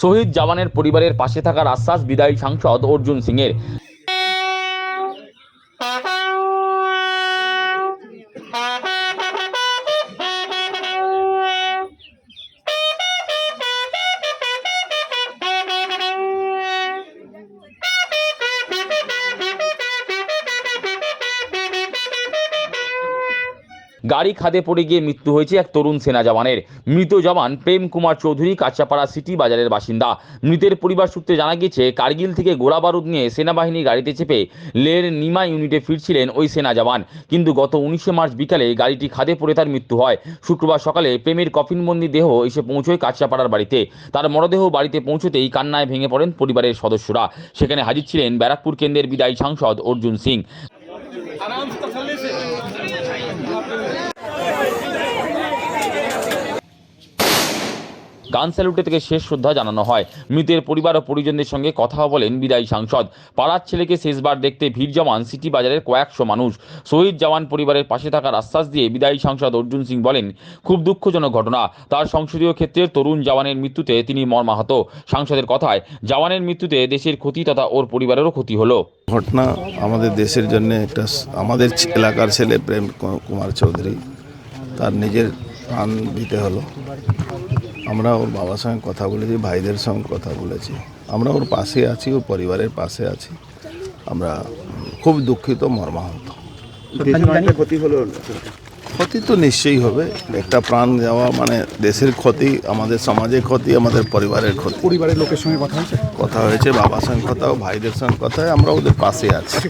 শহীদ জওয়ানের পরিবারের পাশে থাকার আশ্বাস বিদায়ী সাংসদ অর্জুন সিংয়ের। গাড়ি খাদে পড়ে গিয়ে মৃত্যু হয়েছে এক তরুণ সেনা জওয়ানের। মৃত জওয়ান প্রেম কুমার চৌধুরী, কাঁচাপাড়া সিটি বাজারের বাসিন্দা। মৃতের পরিবার সূত্রে জানা গেছে কার্গিল থেকে গোলা বারুদ নিয়ে সেনাবাহিনী গাড়িতে চেপে লের নিমা ইউনিটে ফিরছিলেন ওই সেনা জওয়ান। কিন্তু গত উনিশে মার্চ বিকালে গাড়িটি খাদে পড়ে তার মৃত্যু হয়। শুক্রবার সকালে প্রেমের কফিনবন্দি দেহ এসে পৌঁছয় কাঁচাপাড়ার বাড়িতে। তার মরদেহ বাড়িতে পৌঁছতেই কান্নায় ভেঙে পড়েন পরিবারের সদস্যরা। সেখানে হাজির ছিলেন ব্যারাকপুর কেন্দ্রের বিদায়ী সাংসদ অর্জুন সিং। تسلی سے গান স্যালুটে থেকে শেষ শ্রদ্ধা জানানো হয়। মৃতের পরিবার ও পরিজনদের সঙ্গে কথা বলেন বিদায়ী সাংসদ। পাড়ার ছেলেকে শেষবার দেখতে ভিড় জমান সিটি বাজারের কয়েকশো মানুষ। শহীদ জওয়ান পরিবারের পাশে থাকার আশ্বাস দিয়ে বিদায়ী সাংসদ অর্জুন সিং বলেন, খুব দুঃখজনক ঘটনা। তার সংসদীয় ক্ষেত্রের তরুণ জওয়ানের মৃত্যুতে তিনি মর্মাহত। সাংসদের কথায়, জওয়ানের মৃত্যুতে দেশের ক্ষতি তথা ওর পরিবারেরও ক্ষতি হলো। ঘটনা আমাদের দেশের জন্য একটা আমাদের এলাকার ছেলে প্রেম কুমার চৌধুরী, তার নিজের প্রাণ দিতে হলো। আমরা ওর বাবার সঙ্গে কথা বলেছি ভাইদের সঙ্গে কথা বলেছি। আমরা ওর পাশে আছি ওর পরিবারের পাশে আছি। আমরা খুব দুঃখিত মর্মাহত। ক্ষতি হলো। ক্ষতি তো নিশ্চয়ই হবে। একটা প্রাণ যাওয়া মানে দেশের ক্ষতি আমাদের সমাজের ক্ষতি আমাদের পরিবারের ক্ষতি। পরিবারের লোকের সঙ্গে কথা হয়েছে? কথা হয়েছে বাবার সঙ্গে কথা ভাইদের সঙ্গে কথা আমরা ওদের পাশে আছি।